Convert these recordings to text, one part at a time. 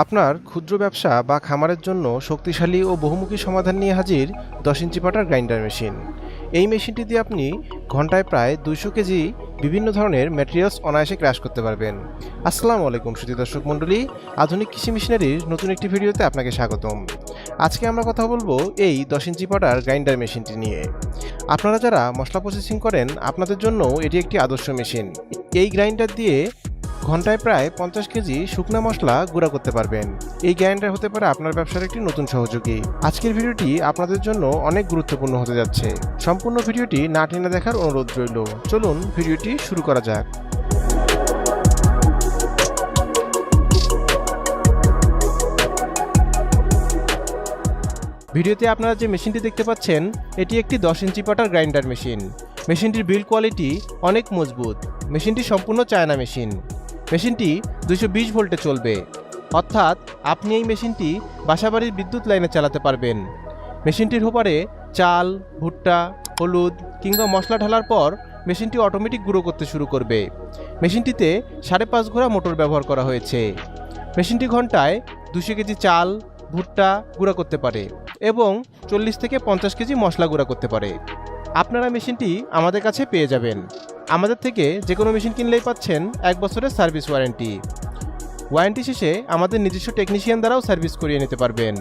আপনার ক্ষুদ্র ব্যবসা বা খামারের জন্য শক্তিশালী ও বহুমুখী সমাধান নিয়ে হাজির দশ ইঞ্চি পাটার গ্রাইন্ডার মেশিন। এই মেশিনটি দিয়ে আপনি ঘন্টায় প্রায় দুইশো কেজি বিভিন্ন ধরনের ম্যাটেরিয়ালস অনায়াসে ক্র্যাশ করতে পারবেন। আসসালামু আলাইকুম সুধী দর্শক মণ্ডলী, আধুনিক কৃষি মেশিনারির নতুন একটি ভিডিওতে আপনাকে স্বাগতম। আজকে আমরা কথা বলব এই দশ ইঞ্চি পাটার গ্রাইন্ডার মেশিনটি নিয়ে। আপনারা যারা মশলা প্রসেসিং করেন, আপনাদের জন্য এটি একটি আদর্শ মেশিন। এই গ্রাইন্ডার দিয়ে ঘন্টায় প্রায় পঞ্চাশ কেজি শুকনো মশলা গুঁড়া করতে পারবেন। এই গ্রাইন্ডার হতে পারে আপনার ব্যবসার একটি নতুন সহযোগী। আজকের ভিডিওটি আপনাদের জন্য অনেক গুরুত্বপূর্ণ হতে যাচ্ছে। সম্পূর্ণ ভিডিওটি না টেনে দেখার অনুরোধ রইল। চলুন ভিডিওটি শুরু করা যাক। ভিডিওতে আপনারা যে মেশিনটি দেখতে পাচ্ছেন, এটি একটি দশ ইঞ্চি পাটার গ্রাইন্ডার মেশিন। মেশিনটির বিল্ড কোয়ালিটি অনেক মজবুত। মেশিনটি সম্পূর্ণ চায়না মেশিন। মেশিনটি দুশো বিশ ভোল্টে চলবে। অর্থাৎ আপনি এই মেশিনটি বাসাবাড়ির বিদ্যুৎ লাইনে চালাতে পারবেন। মেশিনটির হোপারে চাল, ভুট্টা, হলুদ কিংবা মশলা ঢালার পর মেশিনটি অটোমেটিক গুঁড়ো করতে শুরু করবে। মেশিনটিতে সাড়ে পাঁচ ঘোড়া মোটর ব্যবহার করা হয়েছে। মেশিনটি ঘন্টায় দুশো কেজি চাল, ভুট্টা গুঁড়া করতে পারে এবং চল্লিশ থেকে পঞ্চাশ কেজি মশলা গুঁড়া করতে পারে। আপনারা মেশিনটি আমাদের কাছে পেয়ে যাবেন। আমাদের থেকে যে কোনো মেশিন কিনলেই পাচ্ছেন এক বছরের সার্ভিস ওয়ারেন্টি। ওয়ারেন্টি শেষে আমাদের নিজস্ব টেকনিশিয়ান দ্বারাও সার্ভিস করিয়ে নিতে পারবেন।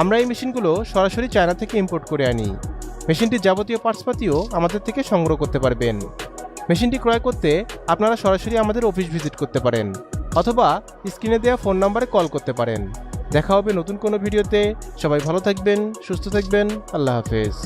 আমরা এই মেশিনগুলো সরাসরি চায়না থেকে ইম্পোর্ট করে আনি। মেশিনটির যাবতীয় পার্টসপাতিও আমাদের থেকে সংগ্রহ করতে পারবেন। মেশিনটি ক্রয় করতে আপনারা সরাসরি আমাদের অফিস ভিজিট করতে পারেন, অথবা স্ক্রিনে দেওয়া ফোন নাম্বারে কল করতে পারেন। দেখা হবে নতুন কোনো ভিডিওতে সবাই ভালো থাকবেন, সুস্থ থাকবেন। আল্লাহ হাফেজ।